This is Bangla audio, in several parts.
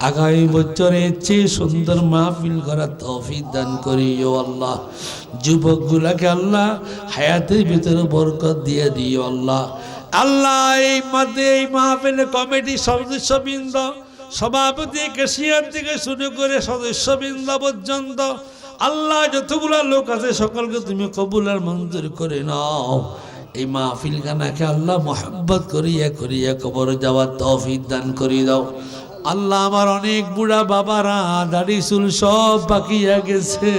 আগামী বছরে চেয়ে সুন্দর মাহফিল করার তৌফিক দান করি, ও আল্লাহ। যুবকগুলাকে আল্লাহ হায়াতের ভিতরে বরকত দিয়ে দিও আল্লাহ। আল্লাহ, এই মধ্যে এই মাহফিল কমিটি সদস্যবৃন্দ, সভাপতি কেশিয়ার থেকে শুরু করে সদস্যবৃন্দ পর্যন্ত, আল্লাহ, যতগুলা লোক আছে, সকলকে তুমি কবুল আর মঞ্জুর করে নাও। এই মাহফিল খানাকে আল্লাহ মোহাব্বত করিয়া করিয়া কবর যাওয়ার তৌফিক দান করি দাও। আল্লাহ আমার অনেক বুড়া বাবারা, দাড়ি, চুল সব বাকিয়া গেছে।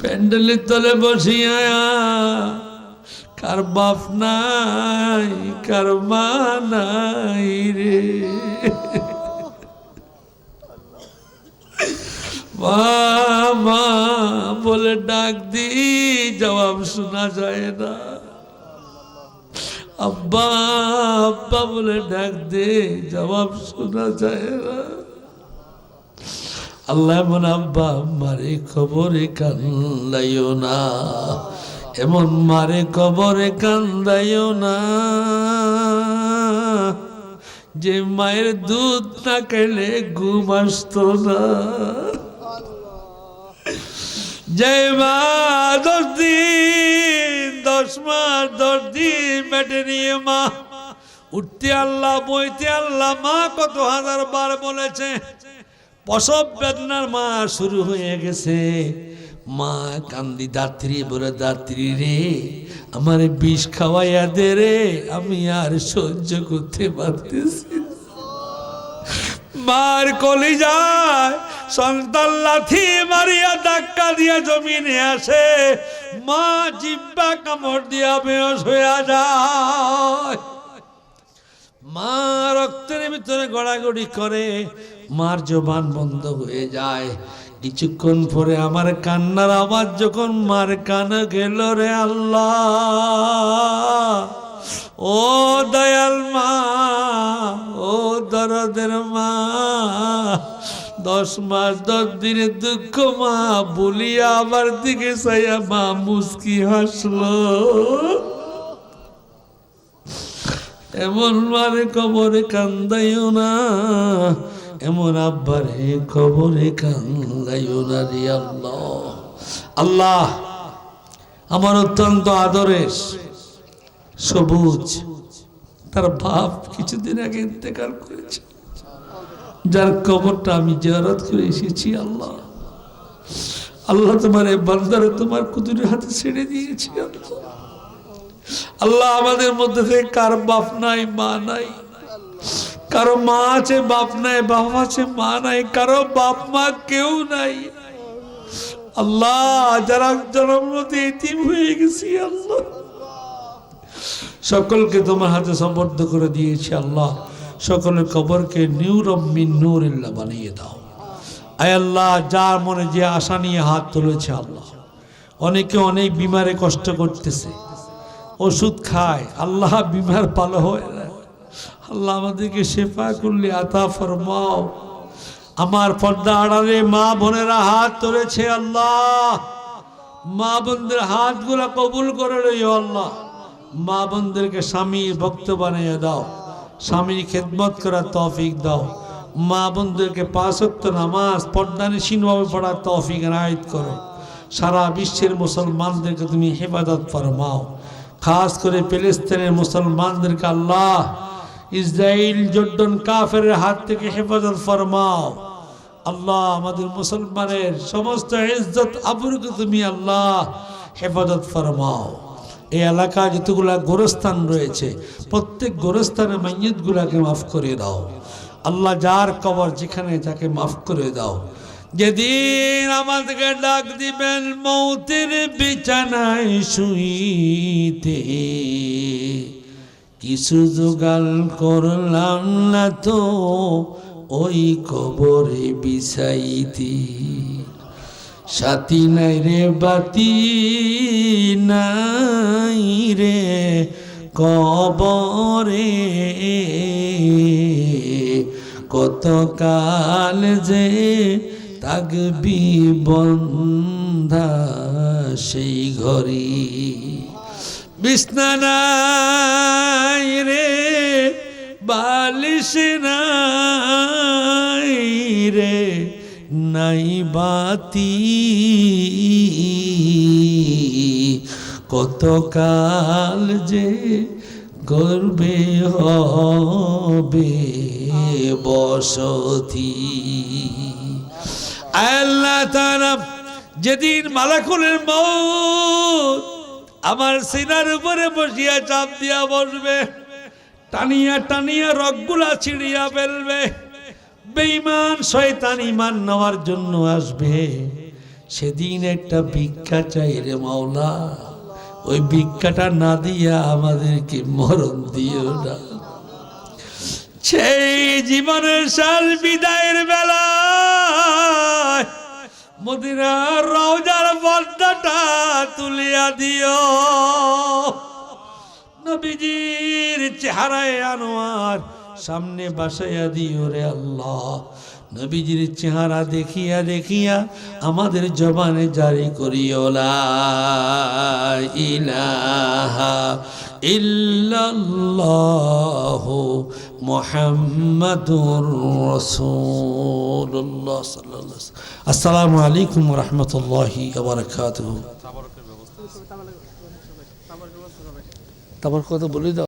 প্যান্ডেলের তলে বসিয়া কার বাপ নাই, কার মা নাই রে। মা বলে ডাক দি, জবাব শোনা যায় না। আব্বা আব্বা বলে ডাক দে, জবাব শোনা যায় না। আল্লাহ এমন আব্বা, মারে খবরে কান্দাইও না। এমন মারে কবরে কান্দাইও না। যে মায়ের দুধ না খেলে ঘুম আসতো না। যে মা দশ দিন দশ দর্দি দিন বেটে নিয়ে মা উঠতে আল্লাহ, বইতে আল্লাহ, মা কত হাজার বার বলেছে, প্রসব বেদনার মা শুরু হয়ে গেছে মা কান্দি, দাত্রী বলে দাত্রী রে, আমার বিষ খাওয়াইয়া দে রে, আমি আর সহ্য করতে পারতেছি। মার কলি যায় সন্তান লাথি মারিয়া ধাক্কা দিয়া জমিনে আসে। মা জিব্বা কামড় দিয়া বেহস হইয়া যায়। মা রক্তের ভিতরে গড়াগড়ি করে, মার জবান বন্ধ হয়ে যায়। কিছুক্ষণ পরে আমার কান্নার আওয়াজ যখন মার কানে গেল রে আল্লাহ। ও দয়াল মা, ও দরদের দশ মাস, দশ দিনের দুঃখ মা বলিয়া আমার দিকে সাইয়া মা মুস্কি হাসলো। এমন মারে কবরে কান্দাইও না, এমন আব্বারে কবরে কান্দাইও না রে আল্লাহ। আল্লাহ, আমার অত্যন্ত আদরের সবুজ, তার বাপ কিছুদিন আগে ইন্তেকাল করেছে। যার কবরটা আমি জিয়ারত করে এসেছি, আল্লাহ। আল্লাহ তোমার এই বান্দারে তোমার কুতুরের হাতে ছেড়ে দিয়েছি, আল্লাহ। আল্লাহ আমাদের মধ্যে থেকে কার বাপ নাই, মা নাই? কারও মা আছে, বাপ নাই বাপ আছে, মা নাই, কারও বাপ মা কেউ নাই। আল্লাহ, যারা জন্মতে এতিম হয়ে গেছি, আল্লাহ। সকলকে তোমার হাতে সমর্থ করে দিয়েছি, আল্লাহ। সকলের কবরকে নিউরমিন নূরিল্লা বানিয়ে দাও। আয় আল্লাহ, যার মনে যে আশা নিয়ে হাত তুলেছে আল্লাহ। অনেকে অনেক বিমারে কষ্ট করতেছে, ওষুধ খায়, আল্লাহ বিমার পালো হয় আল্লাহ আমাদেরকে সেফা করলে আতা ফরমাও। আমার পর্দা আড়ালে মা বোনেরা হাত তুলেছে আল্লাহ। মা বোনদের হাতগুলা কবুল করে লইও আল্লাহ। মা বোনদেরকে স্বামী ভক্ত বানিয়ে দাও। স্বামীর খেদমত করার তৌফিক দাও। মা বোনদেরকে পাঁচত্ব নামাজ পর্দানিসীনভাবে পড়ার তৌফিক রায়ত করো। সারা বিশ্বের মুসলমানদেরকে তুমি হেফাজত ফরমাও। খাস করে ফিলিস্তিনের মুসলমানদেরকে আল্লাহ ইসরায়েল জর্ডন কাফের হাত থেকে হেফাজত ফরমাও। আল্লাহ আমাদের মুসলমানের সমস্ত ইজ্জত আবরুকে তুমি আল্লাহ হেফাজত ফরমাও। এই এলাকা যতগুলা গোরস্থান রয়েছে, প্রত্যেক গোরস্থানের মাইয়তগুলাকে মাফ করে দাও। আল্লাহ যার কবর যেখানে যাকে মাফ করে দাও। যেদিন আমাদেরকে ডাক দিবেন মৌতের বিছানায় শুইতে। কিছু জোগাল করলাম না তো ওই কবরে বিছাইতে। সাথী নাই রে বাতি। নাই রে কবরে কত কাল যে তাগবি বন্ধা সেই ঘরে বিছনা রে, বালিশ নাই রে, নাই বাতি কতকাল যে গর্বে হবে বসতি। আল্লাহ তাআলা যেদিন মালাকুলের মৌত আমার সিনার উপরে বসিয়া চাপ দিয়া বসবে, টানিয়া টানিয়া রগগুলা ছিড়িয়া ফেলবে বেইমান শয়তান ইমান নেওয়ার জন্য আসবে। সেদিন একটা ভিক্ষা চাই রে মাওলা। ওই ভিক্ষাটা না দিয়া আমাদেরকে মরণ দিও না। সেই জীবনের সার বিদায়ের বেলা মদিনার রওজার পর্দাটা তুলিয়া দিও। নবীজির চেহারায় আনোয়ার সামনে বাসাইয়া দিও রে আল্লাহ। নবীজির চেহারা দেখিয়া দেখিয়া আমাদের জবানে জারি করিও লা ইলাহা ইল্লাল্লাহ মুহাম্মাদুর রাসূলুল্লাহ সাল্লাল্লাহু আলাইহি ওয়াসাল্লাম। আসসালামু আলাইকুম ওয়া রাহমাতুল্লাহি ওয়া বারাকাতুহু। তারপর কথা বলে দাও।